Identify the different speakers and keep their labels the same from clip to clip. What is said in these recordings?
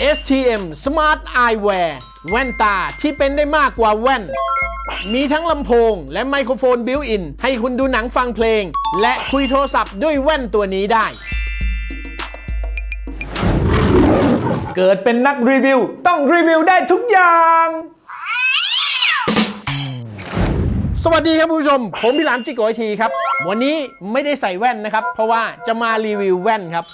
Speaker 1: STM Smart Eyewear แว่นตาที่เป็นได้มากกว่าแว่น มีทั้งลำโพงและไมโครโฟนบิวอิน ให้คุณดูหนังฟังเพลง และคุยโทรศัพท์ด้วยแว่นตัวนี้ได้
Speaker 2: เกิดเป็นนักรีวิว ต้องรีวิวได้ทุกอย่าง
Speaker 1: สวัสดีครับคุณผู้ชม ผมพี่หลามจิโกไอทีครับ วันนี้ไม่ได้ใส่แว่นนะครับ เพราะว่าจะมารีวิวแว่นครับ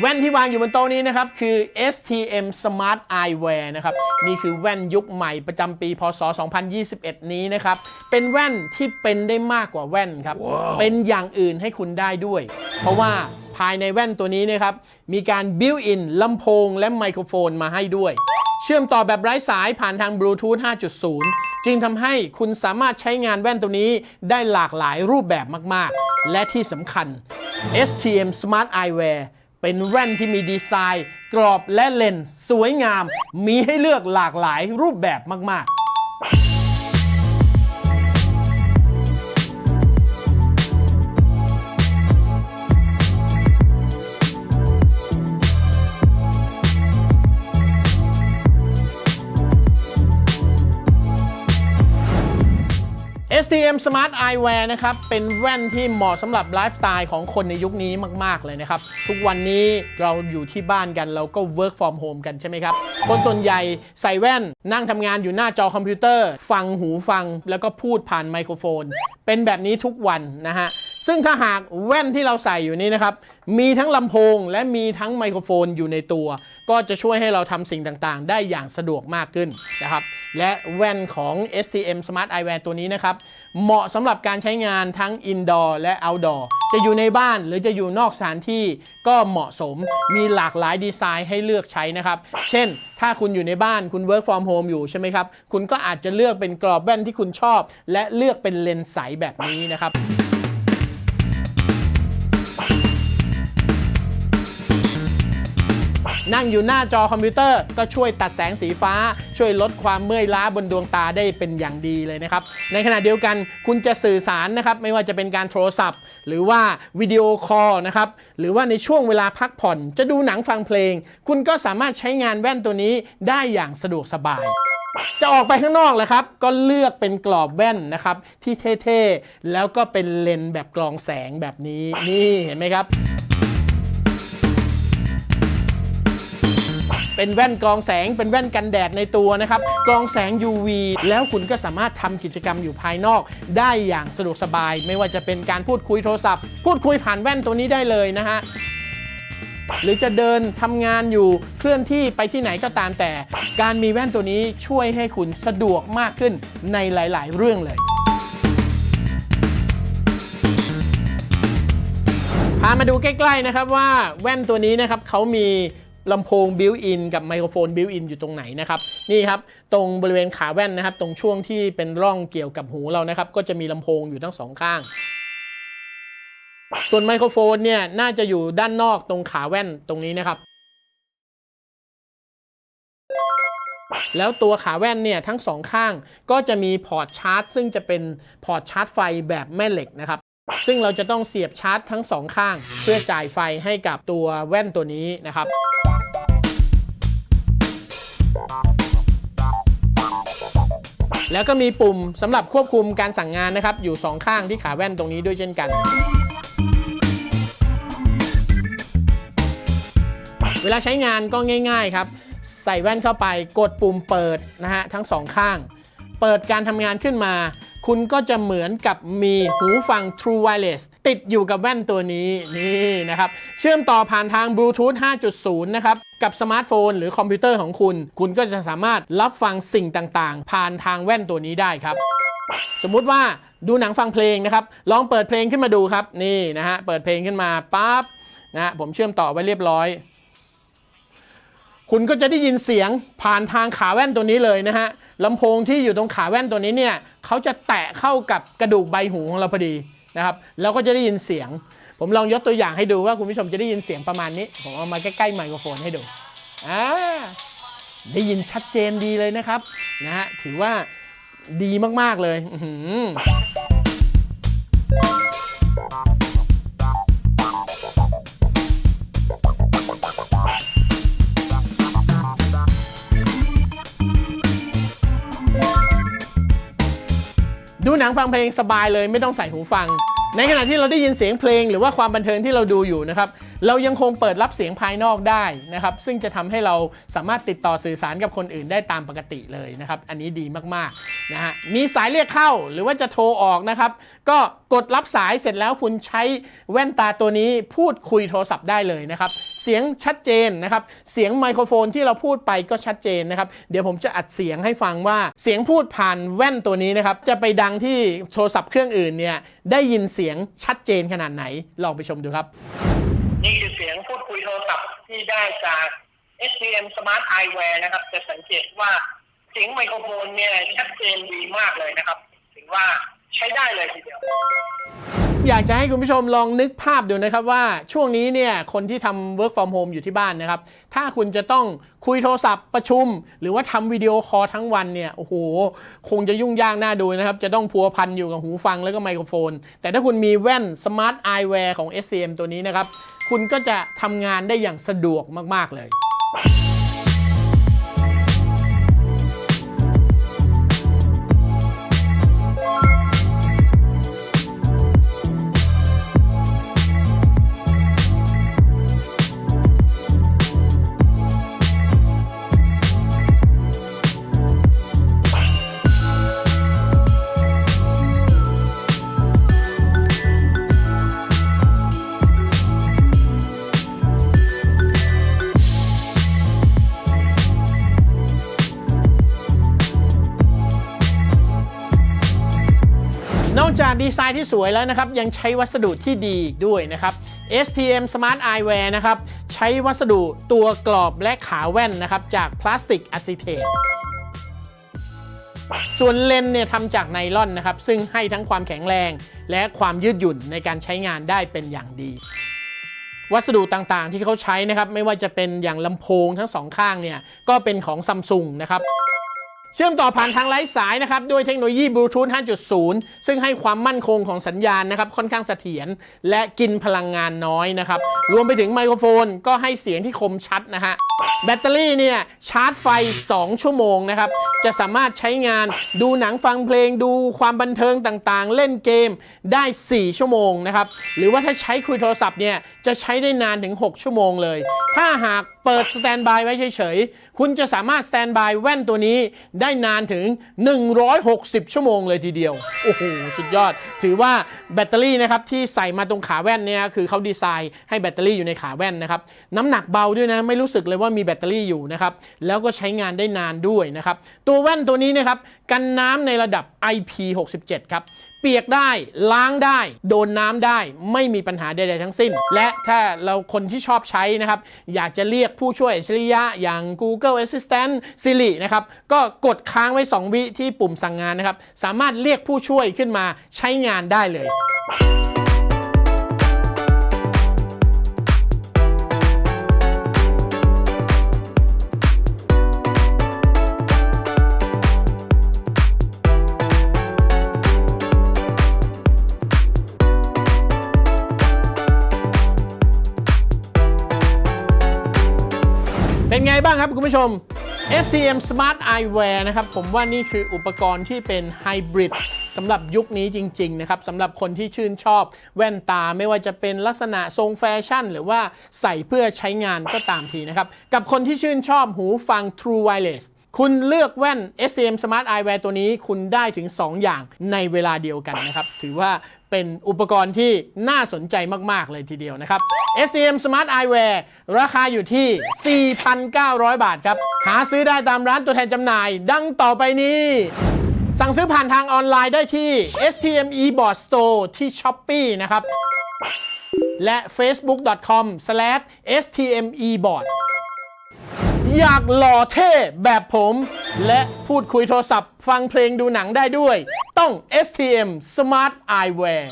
Speaker 1: แว่นที่วางอยู่บนโต๊ะนี้นะครับ คือ STM Smart Eyewear นะครับ นี่คือแว่นยุคใหม่ประจำปี พศ 2021 นี้นะครับ เป็นแว่นที่เป็นได้มากกว่าแว่นครับเป็นอย่างอื่นให้คุณได้ด้วย เพราะว่าภายในแว่นตัวนี้นะครับ มีการบิวอินลำโพงและไมโครโฟนมาให้ด้วย เชื่อมต่อแบบไร้สายผ่านทางบลูทูธ5.0 จึงทำให้คุณสามารถใช้งานแว่นตัวนี้ได้หลากหลายรูปแบบมากๆ และที่สำคัญ STM Smart Eyewear เป็นแว่นที่มีดีไซน์ กรอบและเลนส์สวยงาม มีให้เลือกหลากหลายรูปแบบมาก ๆ STM Smart Eyewear นะครับ เป็นแว่นที่เหมาะสำหรับไลฟ์สไตล์ของคนในยุคนี้มาก ๆ เลยนะครับ ทุกวันนี้เราอยู่ที่บ้านกันเราก็ work from home กันใช่ไหมครับ คนส่วนใหญ่ใส่แว่นนั่งทำงานอยู่หน้าจอคอมพิวเตอร์ ฟังหูฟังแล้วก็พูดผ่านไมโครโฟน เป็นแบบนี้ทุกวันนะฮะซึ่งถ้าหากแว่นที่เราใส่อยู่นี้นะครับ มีทั้งลำโพงและมีทั้งไมโครโฟนอยู่ในตัว ก็จะช่วยให้เราทำสิ่งต่างๆ ได้อย่างสะดวกมากขึ้นนะครับ และแว่นของ STM Smart Eyewear ตัวนี้นะครับ เหมาะสำหรับการใช้งานทั้ง Indoor และ Outdoor จะอยู่ในบ้านหรือจะอยู่นอกสถานที่ก็เหมาะสมมีหลากหลายดีไซน์ให้เลือกใช้นะครับ เช่น ถ้าคุณอยู่ในบ้านคุณ Work from Home อยู่ใช่ไหมครับ คุณก็อาจจะเลือกเป็นกรอบแว่นที่คุณชอบ และเลือกเป็นเลนส์ใสแบบนี้นะครับ นั่งอยู่หน้าจอคอมพิวเตอร์ ก็ช่วยตัดแสงสีฟ้า ช่วยลดความเมื่อยล้าบนดวงตาได้เป็นอย่างดีเลยนะครับ ในขณะเดียวกันคุณจะสื่อสารนะครับ ไม่ว่าจะเป็นการโทรศัพท์ หรือว่าวิดีโอคอลนะครับ หรือว่าในช่วงเวลาพักผ่อน จะดูหนังฟังเพลง คุณก็สามารถใช้งานแว่นตัวนี้ได้อย่างสะดวกสบายจะออกไปข้างนอกแหละครับ ก็เลือกเป็นกรอบแว่นนะครับ ที่เท่ ๆ แล้วก็เป็นเลนส์แบบกรองแสงแบบนี้ นี่เห็นไหมครับ เป็นแว่นกรองแสง เป็นแว่นกันแดดในตัวนะครับกรองแสง UV แล้วคุณก็สามารถทำกิจกรรมอยู่ภายนอก ได้อย่างสะดวกสบาย ไม่ว่าจะเป็นการพูดคุยโทรศัพท์ พูดคุยผ่านแว่นตัวนี้ได้เลยนะฮะหรือจะเดินทำงานอยู่เคลื่อนที่ไปที่ไหนก็ตามแต่ การมีแว่นตัวนี้ช่วยให้คุณสะดวกมากขึ้นในหลาย ๆ เรื่องเลย พามาดูใกล้ ๆ นะครับว่าแว่นตัวนี้นะครับเขามี ลำโพงบิวอินกับไมโครโฟนบิวอินอยู่ตรงไหนนะครับนี่ครับตรงบริเวณขาแว่นนะครับ ตรงช่วงที่เป็นร่องเกี่ยวกับหูเรานะครับ ก็จะมีลำโพงอยู่ทั้งสองข้าง ส่วนไมโครโฟนเนี่ยน่าจะอยู่ด้านนอกตรงขาแว่นตรงนี้นะครับ แล้วตัวขาแว่นเนี่ยทั้งสองข้างก็จะมีพอร์ตชาร์จ ซึ่งจะเป็นพอร์ตชาร์จไฟแบบแม่เหล็กนะครับ ซึ่งเราจะต้องเสียบชาร์จทั้งสองข้าง เพื่อจ่ายไฟให้กับตัวแว่นตัวนี้นะครับ แล้วก็มีปุ่มสำหรับควบคุมการสั่งงานนะครับ อยู่สองข้างที่ขาแว่นตรงนี้ด้วยเช่นกัน เวลาใช้งานก็ง่าย ๆครับ ใส่แว่นเข้าไปกดปุ่มเปิดนะฮะทั้งสองข้าง เปิดการทำงานขึ้นมา คุณก็จะเหมือนกับมีหูฟัง True Wireless ติดอยู่กับแว่นตัวนี้นี่นะครับ เชื่อมต่อผ่านทางบลูทูธ5.0 นะครับ กับสมาร์ทโฟนหรือคอมพิวเตอร์ของคุณ คุณก็จะสามารถรับฟังสิ่งต่างๆ ผ่านทางแว่นตัวนี้ได้ครับ สมมุติว่าดูหนังฟังเพลงนะครับ ลองเปิดเพลงขึ้นมาดูครับ นี่นะฮะ เปิดเพลงขึ้นมาปั๊บนะฮะผมเชื่อมต่อไว้เรียบร้อย คุณก็จะได้ยินเสียงผ่านทางขาแว่นตัวนี้เลยนะฮะลำโพงที่อยู่ตรงขาแว่นตัวนี้เนี่ยเขาจะแตะเข้ากับกระดูกใบหูของเราพอดีนะครับแล้วก็จะได้ยินเสียง ผมลองยกตัวอย่างให้ดูว่าคุณผู้ชมจะได้ยินเสียงประมาณนี้ ผมเอามาใกล้ๆไมโครโฟนให้ดูอ่าได้ยินชัดเจนดีเลยนะครับนะฮะถือว่าดีมากๆเลยอื ดูหนังฟังเพลงสบายเลยไม่ต้องใส่หูฟัง ในขณะที่เราได้ยินเสียงเพลงหรือว่าความบันเทิงที่เราดูอยู่นะครับ เรายังคงเปิดรับเสียงภายนอกได้นะครับซึ่งจะทำให้เราสามารถติดต่อสื่อสารกับคนอื่นได้ตามปกติเลยนะครับ อันนี้ดีมากๆนะฮะมีสายเรียกเข้าหรือว่าจะโทรออกนะครับ ก็กดรับสายเสร็จแล้วคุณใช้แว่นตาตัวนี้พูดคุยโทรศัพท์ได้เลยนะครับเสียงชัดเจนนะครับ เสียงไมโครโฟนที่เราพูดไปก็ชัดเจนนะครับ เดี๋ยวผมจะอัดเสียงให้ฟังว่าเสียงพูดผ่านแว่นตัวนี้นะครับ จะไปดังที่โทรศัพท์เครื่องอื่นเนี่ย ได้ยินเสียงชัดเจนขนาดไหน ลองไปชมดูครับ ยงพูดคุยโทรศัพท์ที่ได้จาก STM Smart Eyewear นะครับ จะสังเกตว่าเสียงไมโครโฟนเนี่ยชัดเจนดีมากเลยนะครับ ถึงว่า ใช้ได้เลยทีเดียวอยากจะให้คุณผู้ชมลองนึกภาพดูนะครับว่าช่วงนี้เนี่ยคนที่ทำ work from home อยู่ที่บ้านนะครับ ถ้าคุณจะต้องคุยโทรศัพท์ประชุม หรือว่าทำวิดีโอคอลทั้งวันเนี่ยโอ้โหคงจะยุ่งยากน่าดูนะครับ จะต้องพัวพันอยู่กับหูฟังแล้วก็ไมโครโฟน แต่ถ้าคุณมีแว่น Smart Eyewear ของ SCM ตัวนี้นะครับ คุณก็จะทำงานได้อย่างสะดวกมาก ๆ เลย ไซน์ที่สวยแล้วนะครับ ยังใช้วัสดุที่ดีด้วยนะครับ STM Smart Eyewear นะครับ ใช้วัสดุตัวกรอบและขาแว่นนะครับ จากพลาสติกอะซิเทตส่วนเลนเนี่ยทำจากไนลอนนะครับ ซึ่งให้ทั้งความแข็งแรง และความยืดหยุ่นในการใช้งานได้เป็นอย่างดี วัสดุต่างๆที่เขาใช้นะครับ ไม่ว่าจะเป็นอย่างลำโพงทั้งสองข้างเนี่ยก็เป็นของซัมซุงนะครับ เชื่อมต่อผ่านทางไร้สายนะครับ ด้วยเทคโนโลยีบลูทูธ 5.0 ซึ่งให้ความมั่นคงของสัญญาณนะครับ ค่อนข้างเสถียรและกินพลังงานน้อยนะครับ รวมไปถึงไมโครโฟนก็ให้เสียงที่คมชัดนะฮะ แบตเตอรี่เนี่ยชาร์จไฟ 2 ชั่วโมงนะครับ จะสามารถใช้งานดูหนังฟังเพลงดูความบันเทิงต่างๆ เล่นเกมได้ 4 ชั่วโมงนะครับ หรือว่าถ้าใช้คุยโทรศัพท์เนี่ยจะใช้ได้นานถึง 6 ชั่วโมงเลย ถ้าหาก เปิดสแตนบายไว้เฉยๆ คุณจะสามารถสแตนบายแว่นตัวนี้ได้นานถึง 160 ชั่วโมงเลยทีเดียว โอ้โห สุดยอด ถือว่าแบตเตอรี่นะครับที่ใส่มาตรงขาแว่นเนี่ยคือเขาดีไซน์ให้แบตเตอรี่อยู่ในขาแว่นนะครับ น้ำหนักเบาด้วยนะ ไม่รู้สึกเลยว่ามีแบตเตอรี่อยู่นะครับ แล้วก็ใช้งานได้นานด้วยนะครับ ตัวแว่นตัวนี้นะครับ กันน้ำในระดับ IP67 ครับ เปียกได้ล้างได้ โดนน้ำได้ไม่มีปัญหาใดๆทั้งสิ้น และถ้าเราคนที่ชอบใช้นะครับ อยากจะเรียกผู้ช่วยอัจฉริยะอย่าง Google Assistant Siri นะครับก็กดค้างไว้ 2 วิที่ปุ่มสั่งงานนะครับ สามารถเรียกผู้ช่วยขึ้นมาใช้งานได้เลย บ้างครับคุณผู้ชม STM Smart Eyewear นะครับ ผมว่านี่คืออุปกรณ์ที่เป็นไฮบริดสำหรับยุคนี้จริง ๆ นะครับสำหรับคนที่ชื่นชอบแว่นตาไม่ว่าจะเป็นลักษณะทรงแฟชั่น หรือว่าใส่เพื่อใช้งานก็ตามทีนะครับ กับคนที่ชื่นชอบหูฟัง True Wireless คุณเลือกแว่น STM Smart Eyewear ตัวนี้คุณได้ถึง 2 อย่างในเวลาเดียวกันนะครับ ถือว่า เป็นอุปกรณ์ที่น่าสนใจมาก ๆ เลยทีเดียวนะครับ STM Smart Eyewear ราคาอยู่ที่ 4,900 บาทครับ หาซื้อได้ตามร้านตัวแทนจำหน่าย ดังต่อไปนี้ สั่งซื้อผ่านทางออนไลน์ได้ที่ STM eBoard Store ที่ Shopee นะครับ และ facebook.com/stmeboard อยากหล่อเท่แบบผม และพูดคุยโทรศัพท์ ฟังเพลงดูหนังได้ด้วย ต้อง STM Smart Eyewear